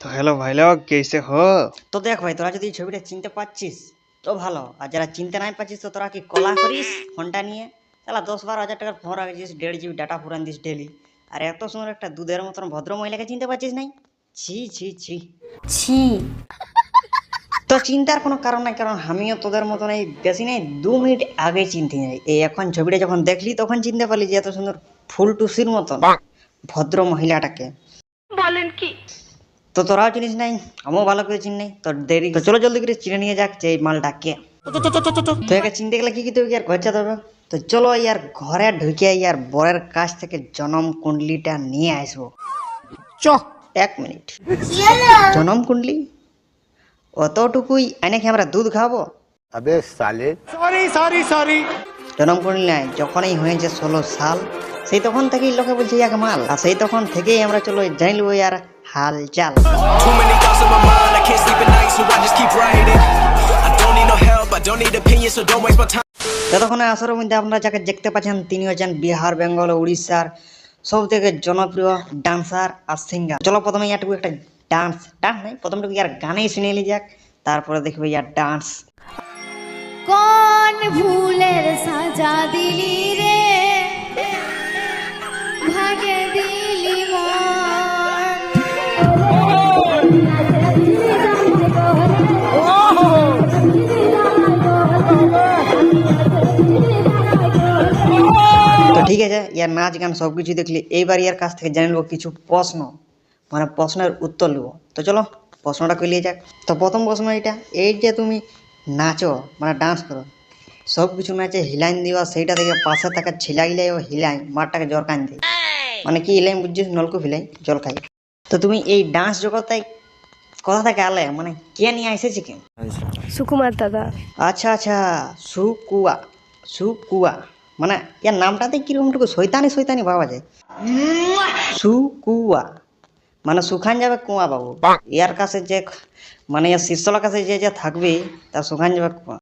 তো হ্যালো ভাই লোক কেসে হো? তো দেখ ভাই তোরা যদি ছবিটা চিনতে পারছিস তো ভালো। আর যারা চিনতে নাই পারছিস তো তোরা কি কলা করিস ফোনটা নিয়ে? তাহলে দশ বারো হাজার টাকার ফোন রাখছিস দেড় জিবি ডাটা ফুরান দিস ডেলি আর এত সুন্দর একটা দুধের মতন ভদ্র মহিলাকে চিনতে পারছিস নাই? ছি ছি ছি। ছি। তো চিন্তার কোনো কারণ নাই কারণ আমিও তোদের মতন এই বেশি নেই দু মিনিট আগে চিনতে যাই এই এখন ছবিটা যখন দেখলি তখন চিনতে পারলি যে এত সুন্দর ফুল টুসির মতন ভদ্র মহিলাটাকে। বলেন কি? তো তোরাও চিনিস নাই আমিও ভালো করে চিনি নাই। তোর দেরি তো চলো জলদি করে চিনে নিয়ে যাক যে এই মালটা কে। তো একে চিনতে গেলে কি কি তুই আর খরচা দেবে তো চলো ইয়ার ঘরে ঢুকে ইয়ার বরের কাছ থেকে জনম কুণ্ডলিটা নিয়ে আসব। চ। এক মিনিট। জনম কুণ্ডলি? অতটুকুই এনে আমরা দুধ খাব? আবে সালে। সরি সরি সরি জনম কুণ্ডলি নাই যখনই হয়েছে ষোলো সাল সেই তখন থেকেই লোকে বলছে ইয়াকে মাল। আর সেই তখন থেকেই আমরা চলো জানিলবো ইয়ার হাল চাল Too many thoughts in my mind, I can't sleep at night, so I just keep writing. I don't need no help, I don't need opinions, so don't waste my time. যতক্ষণে আসরের মধ্যে আপনারা যাকে দেখতে পাচ্ছেন তিনি হচ্ছেন বিহার বেঙ্গল উড়িষ্যার সব থেকে জনপ্রিয় ডান্সার আর সিঙ্গার চলো প্রথমে ইয়ারটুকু একটা ডান্স ডান্স নাই প্রথমটুকু ইয়ার গানেই শুনে নিয়ে যাক তারপরে দেখবে ইয়ার ডান্স কোন ভুলের সাজা দিলি রে ভাগে দিলি ঠিক আছে? ইয়ার নাচ গান সব কিছু দেখলি এইবার ইয়ার কাছ থেকে জেনে নেব কিছু প্রশ্ন। মানে প্রশ্নের উত্তর নেব। তো চলো প্রশ্নটা করলিয়ে যাক। তো প্রথম প্রশ্ন এটা এই যে তুমি নাচো মানে ডান্স করো সব কিছু ম্যাচে হিলাইন দিবা সেইটা থেকে পাশে থাকা ছিলা গিলাই ও হিলাই মাঠটাকে জ্বর কান দিই মানে কি হিলাই বুঝছিস? নলকূপ হিলাই জল খাই। তো তুমি এই ডান্স জগতে কথা থেকে আলে মানে কে নিয়ে এসেছে কেন? সুকুমার দাদা। আচ্ছা আচ্ছা সুকুয়া সুকুয়া। মানে এর নামটাতে কিরকমটুকু শৈতানি শৈতানি পাওয়া যায়? সুকুয়া। মানে সুখান যাবে কুয়া বাবু। ইয়ার কাছে যে মানে ইয়ার কাছে যে যে থাকবে তা সুখান যাবে কুয়া।